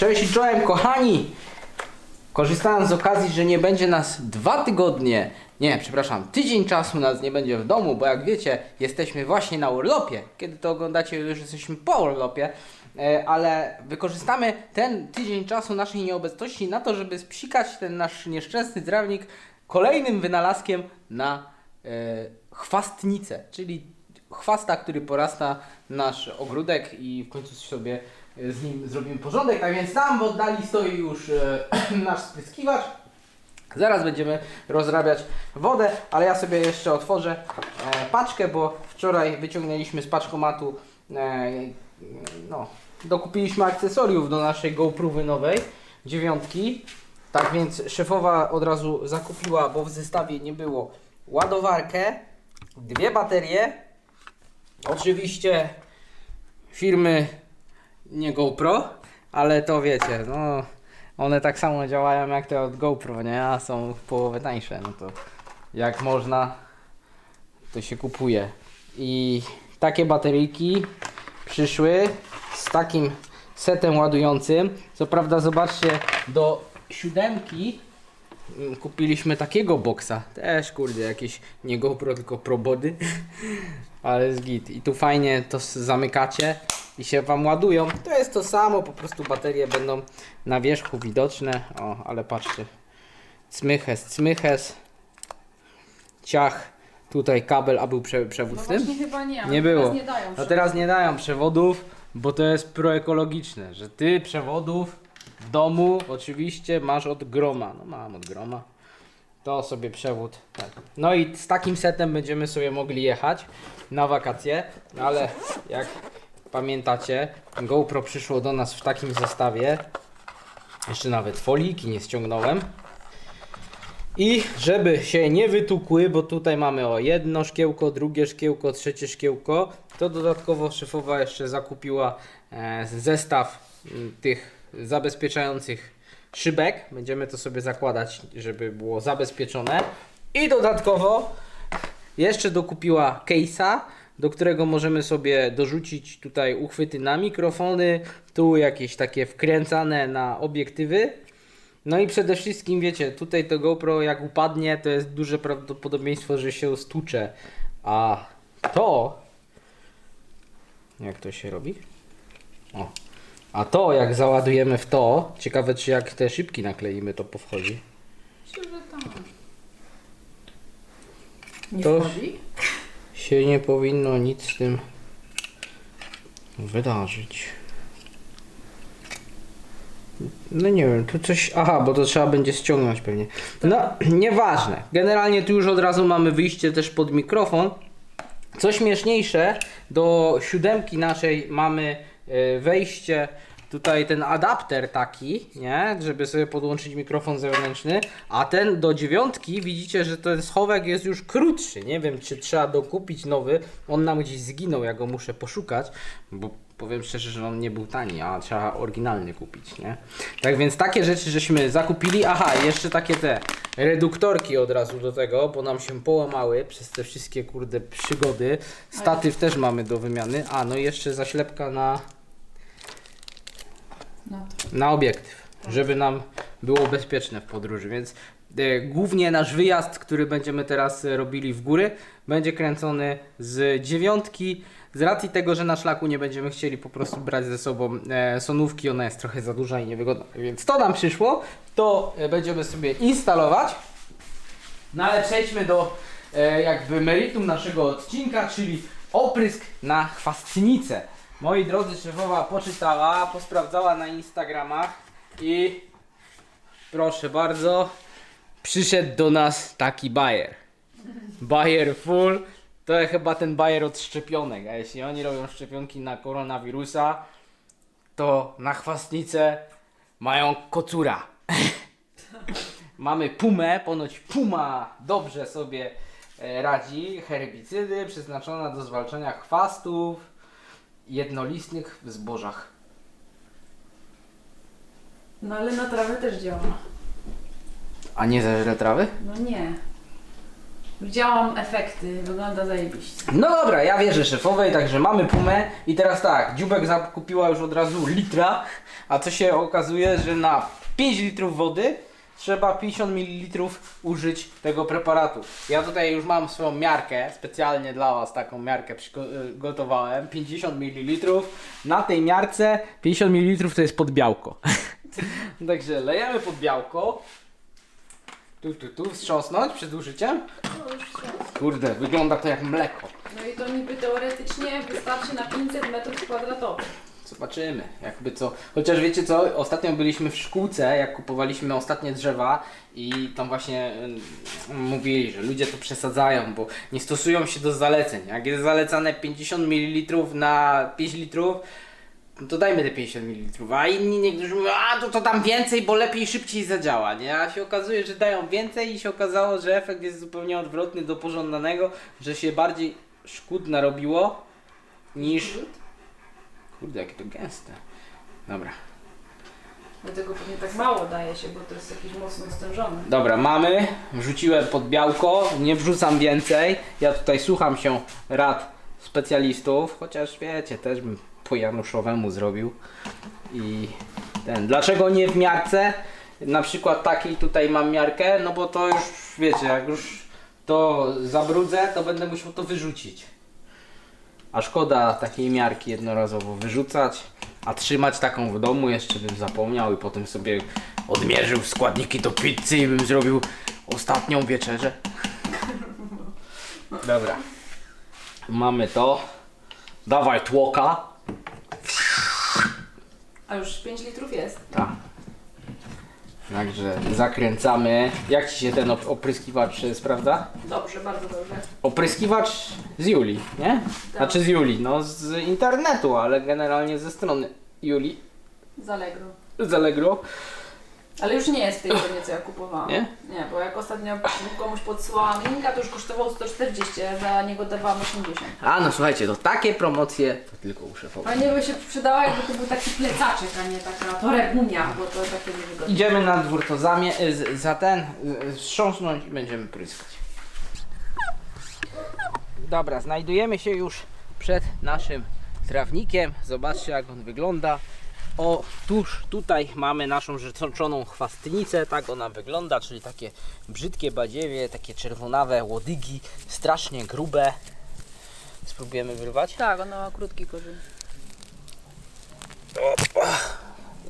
Cześć czołem kochani! Korzystając z okazji, że nie będzie nas dwa tygodnie, nie, przepraszam, tydzień czasu nas nie będzie w domu, bo jak wiecie, jesteśmy właśnie na urlopie. Kiedy to oglądacie, już jesteśmy po urlopie, e, ale wykorzystamy ten tydzień czasu naszej nieobecności na to, żeby spsikać ten nasz nieszczęsny trawnik kolejnym wynalazkiem na e, chwastnicę, czyli chwasta, który porasta nasz ogródek i w końcu sobie z nim zrobimy porządek. Tak więc tam w oddali stoi już e, nasz spryskiwacz. Zaraz będziemy rozrabiać wodę, ale ja sobie jeszcze otworzę e, paczkę, bo wczoraj wyciągnęliśmy z paczkomatu, e, no, dokupiliśmy akcesoriów do naszej GoPrówy nowej, dziewiątki. Tak więc szefowa od razu zakupiła, bo w zestawie nie było, ładowarkę, dwie baterie, oczywiście firmy nie GoPro, ale to wiecie, no one tak samo działają jak te od GoPro, nie? A są połowę tańsze, no to jak można, to się kupuje. I takie bateryjki przyszły z takim setem ładującym. Co prawda, zobaczcie, do siódemki mm, kupiliśmy takiego boksa. Też kurde, jakieś nie GoPro, tylko ProBody. Ale jest git. I tu fajnie to zamykacie i się wam ładują. To jest to samo, po prostu baterie będą na wierzchu widoczne. O, ale patrzcie. Cmyches, cmyches. Ciach. Tutaj kabel, a był prze, przewód No z tym? właśnie chyba nie. Nie było. Teraz nie dają. No teraz nie dają przewodów, bo to jest proekologiczne, że ty przewodów w domu oczywiście masz od groma. No mam od groma. To sobie przewód. Tak. No i z takim setem będziemy sobie mogli jechać na wakacje, ale jak pamiętacie, GoPro przyszło do nas w takim zestawie. Jeszcze nawet foliki nie ściągnąłem. I żeby się nie wytukły, bo tutaj mamy o jedno szkiełko, drugie szkiełko, trzecie szkiełko, to dodatkowo szefowa jeszcze zakupiła e, zestaw tych zabezpieczających szybek. Będziemy to sobie zakładać, żeby było zabezpieczone. I dodatkowo jeszcze dokupiła case'a, do którego możemy sobie dorzucić tutaj uchwyty na mikrofony, tu jakieś takie wkręcane na obiektywy. No i przede wszystkim wiecie, tutaj to GoPro jak upadnie, to jest duże prawdopodobieństwo, że się stłucze. A to. Jak to się robi? O. A to jak załadujemy w to, ciekawe czy jak te szybki nakleimy, to powchodzi. Myślę, że tak. Nie To- wchodzi? Się nie powinno nic z tym wydarzyć. No nie wiem, tu coś. Aha, bo to trzeba będzie ściągnąć pewnie. No, nieważne. Generalnie tu już od razu mamy wyjście też pod mikrofon. Co śmieszniejsze, do siódemki naszej mamy wejście, tutaj ten adapter taki, nie, żeby sobie podłączyć mikrofon zewnętrzny, a ten do dziewiątki widzicie, że ten schowek jest już krótszy. Nie wiem, czy trzeba dokupić nowy. On nam gdzieś zginął, ja go muszę poszukać, bo powiem szczerze, że on nie był tani, a trzeba oryginalny kupić, nie? Tak więc takie rzeczy żeśmy zakupili. Aha, jeszcze takie te reduktorki od razu do tego, bo nam się połamały przez te wszystkie kurde przygody. Statyw też mamy do wymiany. A, no i jeszcze zaślepka na, No to. na obiektyw, żeby nam było bezpieczne w podróży, więc głównie nasz wyjazd, który będziemy teraz e, robili w góry, będzie kręcony z dziewiątki. Z racji tego, że na szlaku nie będziemy chcieli po prostu brać ze sobą e, sonówki, ona jest trochę za duża i niewygodna, więc to nam przyszło, to e, będziemy sobie instalować. No ale przejdźmy do e, jakby meritum naszego odcinka, czyli oprysk na chwastnicę. Moi drodzy, szefowa poczytała, posprawdzała na Instagramach i proszę bardzo, przyszedł do nas taki bajer. Bajer full, to chyba ten bajer od szczepionek, a jeśli oni robią szczepionki na koronawirusa, to na chwastnicę mają kocura. Mamy pumę, ponoć puma dobrze sobie e, radzi. Herbicydy przeznaczona do zwalczania chwastów jednolistnych w zbożach. No ale na trawę też działa. A nie zeżre trawy? No nie. Widziałam efekty, wygląda zajebiście. No dobra, ja wierzę szefowej, także mamy pumę i teraz tak, dziubek zakupiła już od razu litra, a co się okazuje, że na 5 litrów wody trzeba 50 ml użyć tego preparatu. Ja tutaj już mam swoją miarkę, specjalnie dla Was taką miarkę przygotowałem, 50 ml. Na tej miarce 50 ml to jest podbiałko. Także lejemy podbiałko. Tu, tu, tu, wstrząsnąć przed użyciem. Kurde, wygląda to jak mleko. No i to niby teoretycznie wystarczy na 500 metrów kwadratowych. Zobaczymy, jakby co. Chociaż wiecie co, ostatnio byliśmy w szkółce, jak kupowaliśmy ostatnie drzewa i tam właśnie ym, mówili, że ludzie to przesadzają, bo nie stosują się do zaleceń. Jak jest zalecane 50 ml na 5 litrów, no to dajmy te 50 ml. A inni niektórzy mówią, a to, to tam więcej, bo lepiej szybciej zadziała, nie? A się okazuje, że dają więcej i się okazało, że efekt jest zupełnie odwrotny do pożądanego, że się bardziej szkód narobiło niż Kurde, jakie to gęste. Dobra. Dlatego pewnie tak mało daje się, bo to jest jakieś mocno stężone. Dobra, mamy. Wrzuciłem pod białko. Nie wrzucam więcej. Ja tutaj słucham się rad specjalistów, chociaż wiecie, też bym po Januszowemu zrobił. I ten. Dlaczego nie w miarce? Na przykład takiej tutaj mam miarkę, no bo to już wiecie, jak już to zabrudzę, to będę musiał to wyrzucić. A szkoda takiej miarki jednorazowo wyrzucać, a trzymać taką w domu jeszcze bym zapomniał i potem sobie odmierzył składniki do pizzy i bym zrobił ostatnią wieczerzę. Dobra. Mamy to. Dawaj tłoka. A już 5 litrów jest. Tak. Także zakręcamy. Jak ci się ten op- opryskiwacz e, sprawdza? Dobrze, bardzo dobrze. Opryskiwacz z Julii, nie? Znaczy z Julii, no z internetu, ale generalnie ze strony Julii Z Allegro. z Allegro. Ale już nie jest w tej cenie, co ja kupowałam. Nie? Nie, bo jak ostatnio komuś podsyłałam linka, to już kosztował 140, a za niego dawałam 80. A no słuchajcie, to takie promocje to tylko u szefowej. Fajnie by się przydała, jakby to był taki plecaczek, a nie taka torebunia, bo to takie niewygodne. Idziemy na dwór to zamie- y, z- za ten, y, i będziemy pryskać. Dobra, znajdujemy się już przed naszym trawnikiem. Zobaczcie jak on wygląda. O, tuż tutaj mamy naszą rzeczoną chwastnicę, tak ona wygląda, czyli takie brzydkie badziewie, takie czerwonawe łodygi, strasznie grube. Spróbujemy wyrwać? Tak, ona ma krótki korzeń.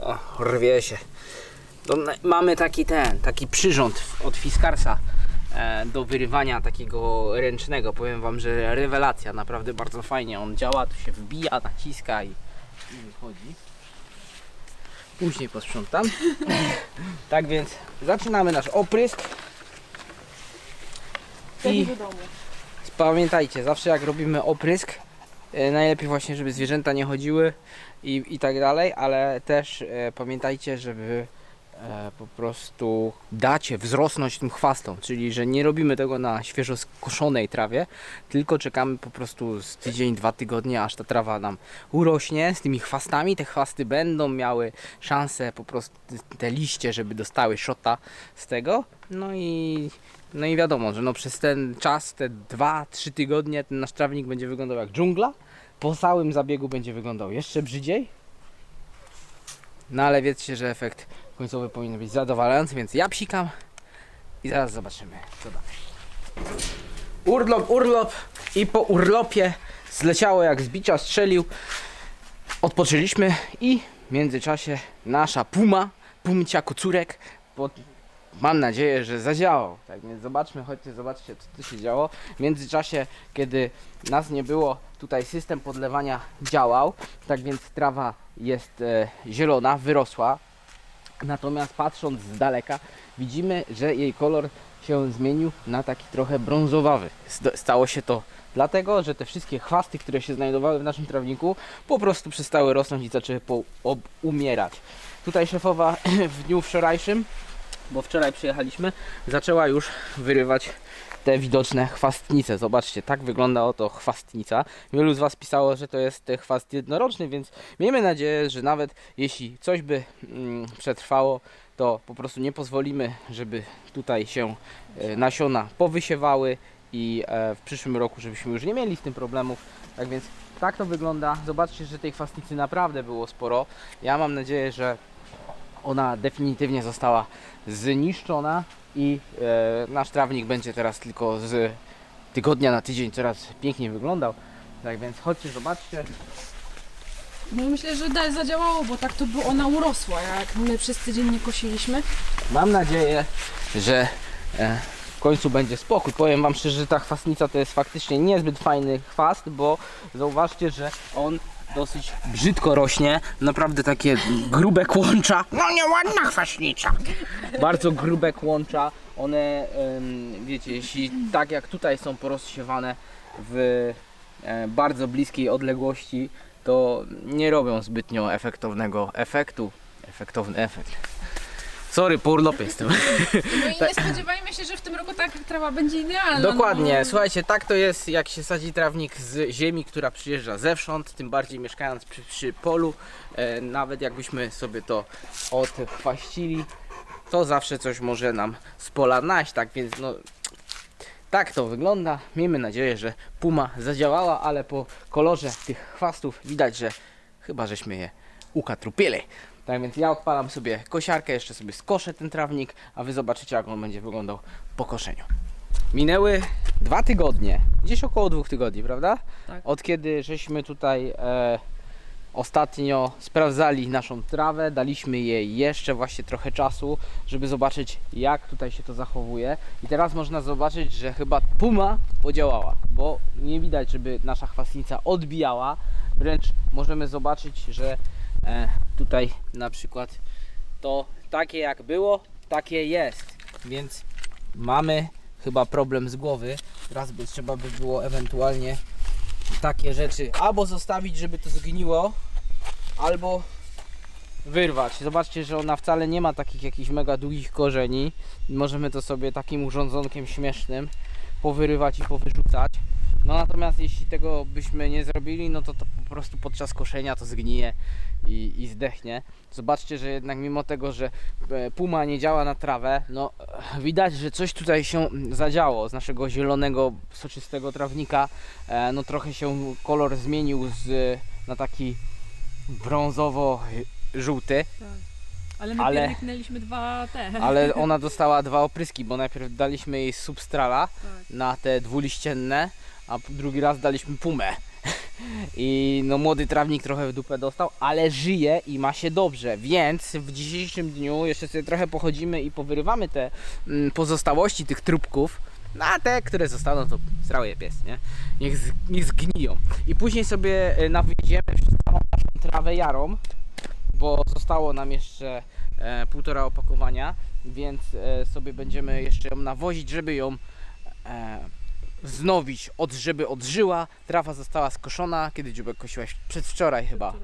O, rwie się. To na- mamy taki ten, taki przyrząd od Fiskarsa e, do wyrywania takiego ręcznego. Powiem wam, że rewelacja, naprawdę bardzo fajnie on działa, tu się wbija, naciska i, i wychodzi. Później posprzątam. tak więc zaczynamy nasz oprysk. I. Pamiętajcie, zawsze jak robimy oprysk, e, najlepiej właśnie, żeby zwierzęta nie chodziły i, i tak dalej, ale też e, pamiętajcie, żeby po prostu dacie wzrosnąć tym chwastom, czyli że nie robimy tego na świeżo skoszonej trawie, tylko czekamy po prostu z tydzień, dwa tygodnie, aż ta trawa nam urośnie z tymi chwastami. Te chwasty będą miały szansę po prostu te liście, żeby dostały szota z tego. No i no i wiadomo, że no przez ten czas, te 2-3 tygodnie, ten nasz trawnik będzie wyglądał jak dżungla. Po całym zabiegu będzie wyglądał jeszcze brzydziej. No ale wiecie, że efekt końcowy powinien być zadowalający, więc ja psikam i zaraz zobaczymy, co dalej. Urlop, urlop i po urlopie zleciało jak z bicia strzelił. Odpoczęliśmy i w międzyczasie nasza puma, pumcia kocurek, pod mam nadzieję, że zadziałał. Tak więc zobaczmy, chodźcie, zobaczcie, co tu się działo. W międzyczasie, kiedy nas nie było, tutaj system podlewania działał. Tak więc trawa jest e, zielona, wyrosła. Natomiast patrząc z daleka, widzimy, że jej kolor się zmienił na taki trochę brązowawy. St- Stało się to dlatego, że te wszystkie chwasty, które się znajdowały w naszym trawniku, po prostu przestały rosnąć i zaczęły umierać. Tutaj szefowa w dniu wczorajszym bo wczoraj przyjechaliśmy, zaczęła już wyrywać te widoczne chwastnice. Zobaczcie, tak wygląda oto chwastnica. Wielu z Was pisało, że to jest e, chwast jednoroczny, więc miejmy nadzieję, że nawet jeśli coś by mm, przetrwało, to po prostu nie pozwolimy, żeby tutaj się e, nasiona powysiewały i e, w przyszłym roku, żebyśmy już nie mieli z tym problemów. Tak więc tak to wygląda. Zobaczcie, że tej chwastnicy naprawdę było sporo. Ja mam nadzieję, że ona definitywnie została zniszczona i e, nasz trawnik będzie teraz tylko z tygodnia na tydzień coraz piękniej wyglądał. Tak więc chodźcie, zobaczcie. No myślę, że da, zadziałało, bo tak to by ona urosła, jak my przez tydzień nie kosiliśmy. Mam nadzieję, że e, w końcu będzie spokój. Powiem Wam szczerze, że ta chwastnica to jest faktycznie niezbyt fajny chwast, bo zauważcie, że on dosyć brzydko rośnie. Naprawdę takie grube kłącza. No nieładna chwastnica. Bardzo grube kłącza. One, wiecie, jeśli tak jak tutaj są porozsiewane w e, bardzo bliskiej odległości, to nie robią zbytnio efektownego efektu. Efektowny efekt. Sorry, po urlopie jestem. No i nie spodziewajmy się, że w tym roku tak trawa będzie idealna. Dokładnie, No. słuchajcie, tak to jest jak się sadzi trawnik z ziemi, która przyjeżdża zewsząd, tym bardziej mieszkając przy, przy polu, e, nawet jakbyśmy sobie to odchwaścili, to zawsze coś może nam z pola naść, tak więc no tak to wygląda. Miejmy nadzieję, że puma zadziałała, ale po kolorze tych chwastów widać, że chyba żeśmy je ukatrupili. Tak więc ja odpalam sobie kosiarkę, jeszcze sobie skoszę ten trawnik, a wy zobaczycie jak on będzie wyglądał po koszeniu. Minęły dwa tygodnie, gdzieś około dwóch tygodni, prawda? Tak. Od kiedy żeśmy tutaj e, ostatnio sprawdzali naszą trawę, daliśmy jej jeszcze właśnie trochę czasu, żeby zobaczyć jak tutaj się to zachowuje. I teraz można zobaczyć, że chyba puma podziałała, bo nie widać, żeby nasza chwastnica odbijała. Wręcz możemy zobaczyć, że tutaj na przykład to takie jak było, takie jest. Więc mamy chyba problem z głowy. Teraz by trzeba by było ewentualnie takie rzeczy albo zostawić, żeby to zgniło, albo wyrwać. Zobaczcie, że ona wcale nie ma takich jakichś mega długich korzeni. Możemy to sobie takim urządzonkiem śmiesznym powyrywać i powyrzucać. No natomiast jeśli tego byśmy nie zrobili, no to to po prostu podczas koszenia to zgnije i, i zdechnie. Zobaczcie, że jednak mimo tego, że e, puma nie działa na trawę, no e, widać, że coś tutaj się zadziało z naszego zielonego, soczystego trawnika. E, No trochę się kolor zmienił z, na taki brązowo-żółty, Ale my ale- dwa te. ale ona dostała dwa opryski, bo najpierw daliśmy jej substrala Tak. na te dwuliścienne, a drugi raz daliśmy pumę. I no młody trawnik trochę w dupę dostał, ale żyje i ma się dobrze, więc w dzisiejszym dniu jeszcze sobie trochę pochodzimy i powyrywamy te mm, pozostałości tych trupków, no a te, które zostaną to srał je pies, nie? Niech, z, niech zgniją. I później sobie e, nawieziemy całą naszą trawę jarą, bo zostało nam jeszcze e, półtora opakowania, więc e, sobie będziemy jeszcze ją nawozić, żeby ją e, wznowić, od, żeby odżyła. Trawa została skoszona, kiedy dziubek kosiłaś przedwczoraj chyba.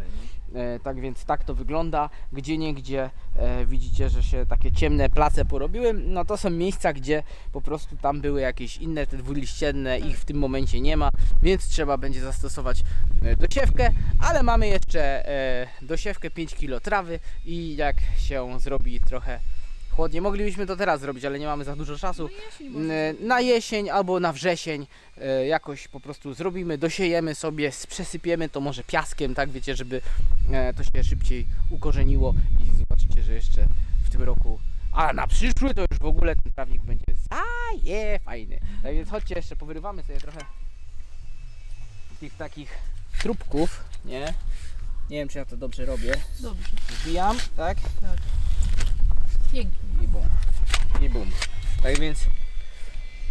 E, tak więc tak to wygląda. Gdzie nie gdzie e, widzicie, że się takie ciemne place porobiły. No to są miejsca, gdzie po prostu tam były jakieś inne te dwuliścienne, ich w tym momencie nie ma, więc trzeba będzie zastosować e, dosiewkę, ale mamy jeszcze e, dosiewkę 5 kg trawy i jak się zrobi trochę chłodniej, moglibyśmy to teraz zrobić, ale nie mamy za dużo czasu. Na jesień albo na wrzesień e, jakoś po prostu zrobimy, dosiejemy sobie, przesypiemy to może piaskiem, tak wiecie, żeby e, to się szybciej ukorzeniło i zobaczycie, że jeszcze w tym roku, a na przyszły to już w ogóle ten trawnik będzie zaje fajny. Tak więc chodźcie jeszcze, powyrywamy sobie trochę tych takich trupków, nie? Nie wiem, czy ja to dobrze robię. Dobrze, Wbijam, tak? Pięknie. i bum. I bum. Tak więc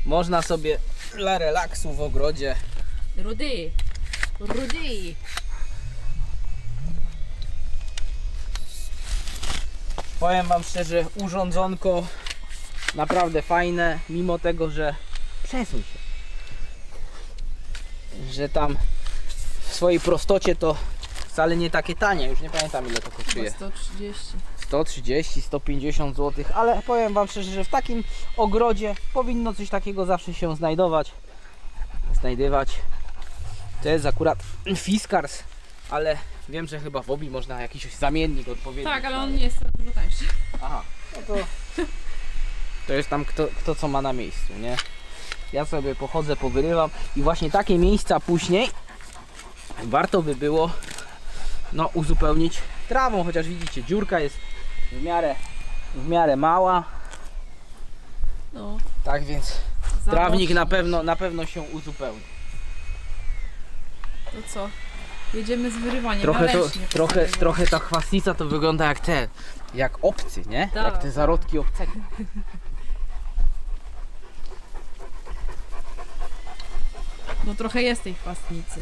można sobie dla relaksu w ogrodzie Rudy, Rudy. powiem wam szczerze, urządzonko naprawdę fajne, mimo tego, że przesuń się. Że tam w swojej prostocie to wcale nie takie tanie, już nie pamiętam ile to kosztuje. Chyba 130. 130, 150 zł, ale powiem Wam szczerze, że w takim ogrodzie powinno coś takiego zawsze się znajdować. Znajdywać. To jest akurat Fiskars, ale wiem, że chyba w obi można jakiś zamiennik odpowiedni. Tak, ale on nie jest dużo tańszy. Aha, no to. To jest tam kto, kto co ma na miejscu, nie? Ja sobie pochodzę, powyrywam i właśnie takie miejsca później warto by było no, uzupełnić trawą, chociaż widzicie, dziurka jest w miarę, w miarę mała, No, tak więc trawnik na pewno, na pewno się uzupełni. To co? Jedziemy z wyrywaniem. Trochę, to, trochę, trochę ta chwastnica to wygląda jak te, jak obcy, nie? Tak. Jak te zarodki obcego. No trochę jest tej chwastnicy.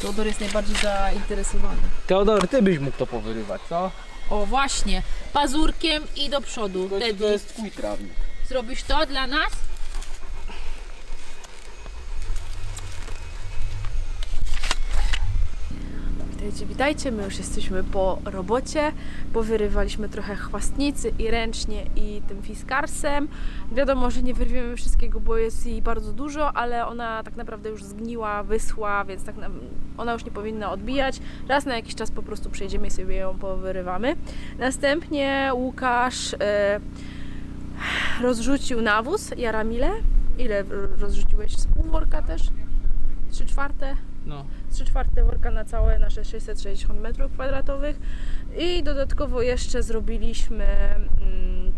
Teodor jest najbardziej zainteresowany. Teodor, ty byś mógł to powyrywać, co? O właśnie, pazurkiem i do przodu. To, Wtedy to jest twój trawnik. zrobisz to dla nas? Witajcie, witajcie, my już jesteśmy po robocie, powyrywaliśmy trochę chwastnicy i ręcznie i tym fiskarsem. Wiadomo, że nie wyrwiemy wszystkiego, bo jest jej bardzo dużo, ale ona tak naprawdę już zgniła, wyschła, więc tak na, ona już nie powinna odbijać. Raz na jakiś czas po prostu przejdziemy i sobie ją powyrywamy. Następnie Łukasz e, rozrzucił nawóz, Jaramile. Ile rozrzuciłeś? Z pół worka też? Trzy czwarte? No. 3 czwarte worka na całe nasze 660 metrów kwadratowych. I dodatkowo jeszcze zrobiliśmy mm,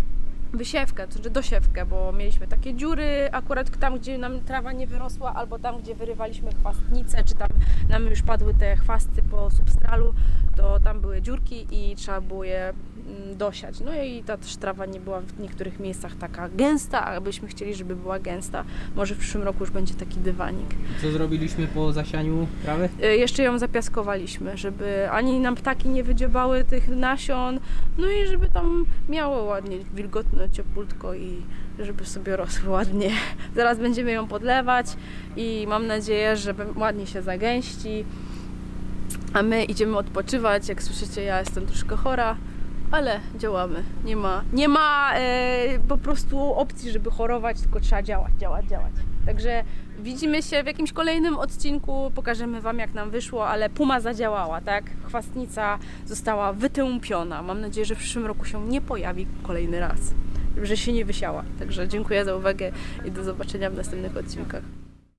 wysiewkę, to znaczy dosiewkę, bo mieliśmy takie dziury akurat tam, gdzie nam trawa nie wyrosła, albo tam, gdzie wyrywaliśmy chwastnice, czy tam nam już padły te chwasty po substralu, to tam były dziurki i trzeba było je mm, dosiać. No i ta też trawa nie była w niektórych miejscach taka gęsta, a byśmy chcieli, żeby była gęsta. Może w przyszłym roku już będzie taki dywanik. Co zrobiliśmy po zasianiu trawy? Y, Jeszcze ją zapiaskowaliśmy, żeby ani nam ptaki nie wydziobały tych nasion, no i żeby tam miało ładnie wilgotno, cieplutko i żeby sobie rosły ładnie. Zaraz będziemy ją podlewać i mam nadzieję, że ładnie się zagęści. A my idziemy odpoczywać. Jak słyszycie, ja jestem troszkę chora, ale działamy. Nie ma, nie ma e, po prostu opcji, żeby chorować, tylko trzeba działać, działać, działać. Także widzimy się w jakimś kolejnym odcinku. Pokażemy Wam, jak nam wyszło, ale puma zadziałała, tak? Chwastnica została wytępiona. Mam nadzieję, że w przyszłym roku się nie pojawi kolejny raz. Że się nie wysiała. Także dziękuję za uwagę i do zobaczenia w następnych odcinkach.